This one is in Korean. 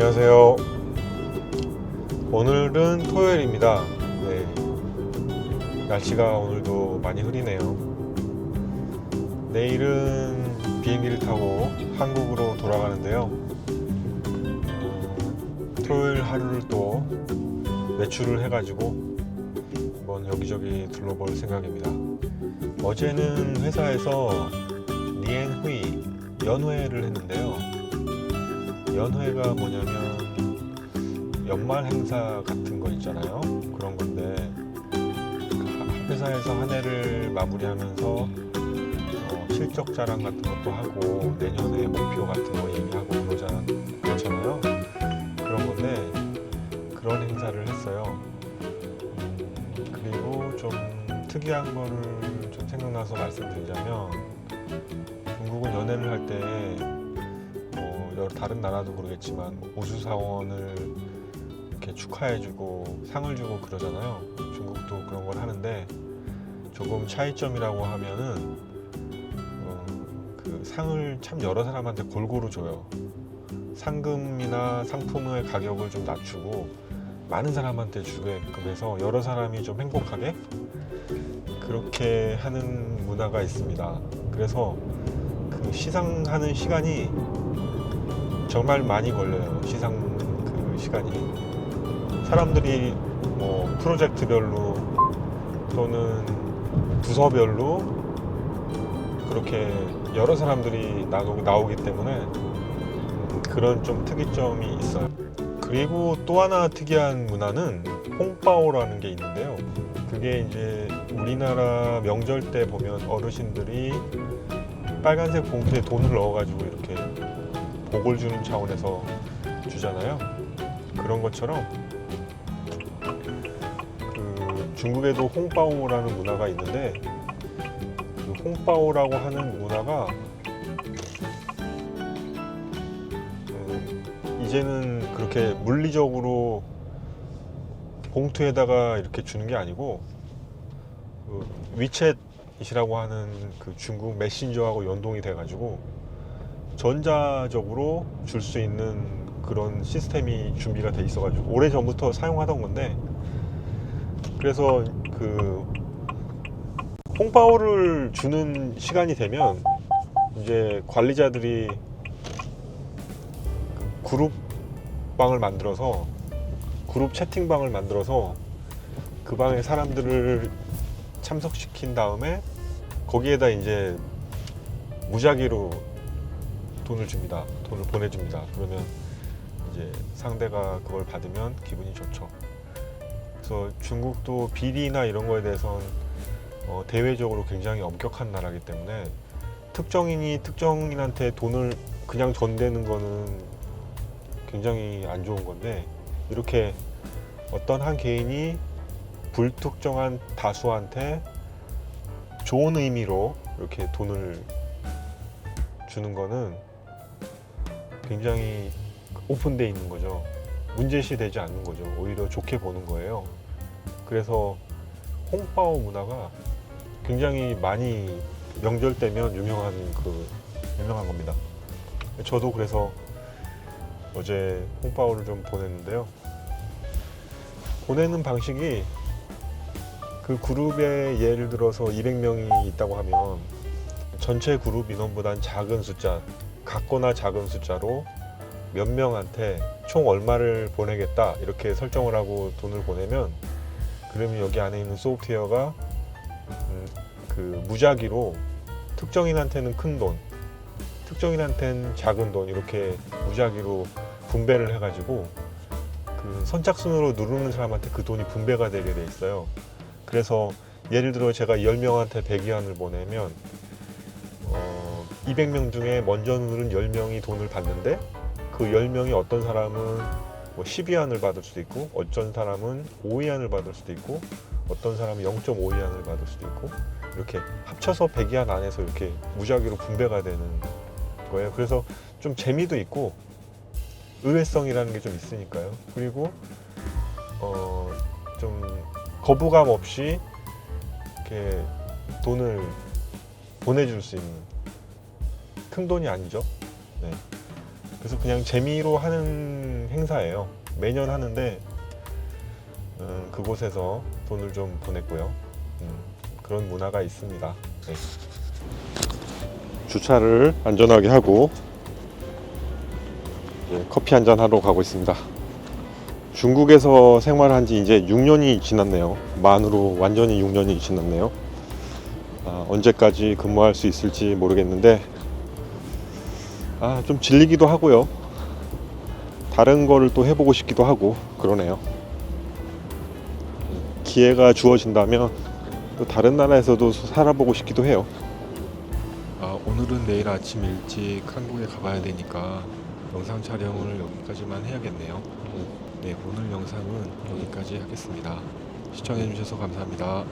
안녕하세요. 오늘은 토요일입니다. 네. 날씨가 오늘도 많이 흐리네요. 내일은 비행기를 타고 한국으로 돌아가는데요. 음, 토요일 하루를 또 외출을 해가지고 한번 여기저기 둘러볼 생각입니다. 어제는 회사에서 니엔후이 연회를 했는데요. 연회가 뭐냐면 연말 행사 같은 거 있잖아요. 그런 건데 그 회사에서 한 해를 마무리하면서 어, 실적 자랑 같은 것도 하고 내년의 목표 같은 거 얘기하고 그러자 그렇잖아요. 그런 건데 그런 행사를 했어요. 음, 그리고 좀 특이한 거를 좀 생각나서 말씀드리자면 중국은 연애를 할때 뭐 여러 다른 나라도 그러겠지만 우수사원을 이렇게 축하해주고 상을 주고 그러잖아요. 중국도 그런 걸 하는데 조금 차이점이라고 하면은 어, 그 상을 참 여러 사람한테 골고루 줘요. 상금이나 상품의 가격을 좀 낮추고 많은 사람한테 주게끔 해서 여러 사람이 좀 행복하게 그렇게 하는 문화가 있습니다. 그래서 그 시상하는 시간이 정말 많이 걸려요. 시상 그 시간이 사람들이 뭐 프로젝트별로 또는 부서별로 그렇게 여러 사람들이 나오기, 나오기 때문에 음, 그런 좀 특이점이 있어요. 그리고 또 하나 특이한 문화는 홍바오라는 게 있는데요. 그게 이제 우리나라 명절 때 보면 어르신들이 빨간색 봉투에 돈을 넣어가지고 이렇게 복을 주는 차원에서 주잖아요. 그런 것처럼 그 중국에도 홍바오라는 문화가 있는데 그 홍바오라고 하는 문화가 음, 이제는 그렇게 물리적으로 봉투에다가 이렇게 주는 게 아니고 그 위챗이라고 하는 그 중국 메신저하고 연동이 돼가지고 전자적으로 줄 수 있는 그런 시스템이 준비가 돼 있어가지고 오래 전부터 사용하던 건데 그래서 그 홍파오를 주는 시간이 되면 이제 관리자들이 그룹 방을 만들어서 그룹 채팅방을 만들어서 그 방에 사람들을 참석시킨 다음에 거기에다 이제 무작위로 돈을 줍니다. 돈을 보내줍니다. 그러면 이제 상대가 그걸 받으면 기분이 좋죠. 그래서 중국도 비리나 이런 거에 대해서는 어, 대외적으로 굉장히 엄격한 나라이기 때문에 특정인이 특정인한테 돈을 그냥 전대는 거는 굉장히 안 좋은 건데 이렇게 어떤 한 개인이 불특정한 다수한테 좋은 의미로 이렇게 돈을 주는 거는 굉장히 오픈돼 있는 거죠. 문제시 되지 않는 거죠. 오히려 좋게 보는 거예요. 그래서 홍바오 문화가 굉장히 많이 명절 때면 유명한 그 유명한 겁니다. 저도 그래서 어제 홍바오를 좀 보냈는데요. 보내는 방식이 그 그룹에 예를 들어서 200명이 있다고 하면 전체 그룹 인원보단 작은 숫자, 같거나 작은 숫자로 몇 명한테 총 얼마를 보내겠다 이렇게 설정을 하고 돈을 보내면 그러면 여기 안에 있는 소프트웨어가 음, 그 무작위로 특정인한테는 큰 돈, 특정인한테는 작은 돈 이렇게 무작위로 분배를 해가지고 그 선착순으로 누르는 사람한테 그 돈이 분배가 되게 돼 있어요. 그래서 예를 들어 제가 10명한테 100위안을 보내면 어, 200명 중에 먼저 누른 10명이 돈을 받는데 그 10명이 어떤 사람은 뭐 12위안을 받을 수도 있고 어떤 사람은 5위안을 받을 수도 있고 어떤 사람은 0.5위안을 받을 수도 있고 이렇게 합쳐서 100위안 안에서 이렇게 무작위로 분배가 되는 거예요. 그래서 좀 재미도 있고 의외성이라는 게 좀 있으니까요. 그리고 어, 좀 거부감 없이 이렇게 돈을 보내줄 수 있는 큰 돈이 아니죠. 네. 그래서 그냥 재미로 하는 행사예요. 매년 하는데 음, 그곳에서 돈을 좀 보냈고요. 음, 그런 문화가 있습니다. 네. 주차를 안전하게 하고 이제 커피 한 잔 하러 가고 있습니다. 중국에서 생활한 지 이제 6년이 지났네요. 만으로 완전히 6년이 지났네요. 아, 언제까지 근무할 수 있을지 모르겠는데 아, 좀 질리기도 하고요. 다른 거를 또 해보고 싶기도 하고 그러네요. 기회가 주어진다면 또 다른 나라에서도 살아보고 싶기도 해요. 아, 오늘은 내일 아침 일찍 한국에 가봐야 되니까 영상 촬영을 여기까지만 해야겠네요. 네, 오늘 영상은 여기까지 하겠습니다. 시청해주셔서 감사합니다.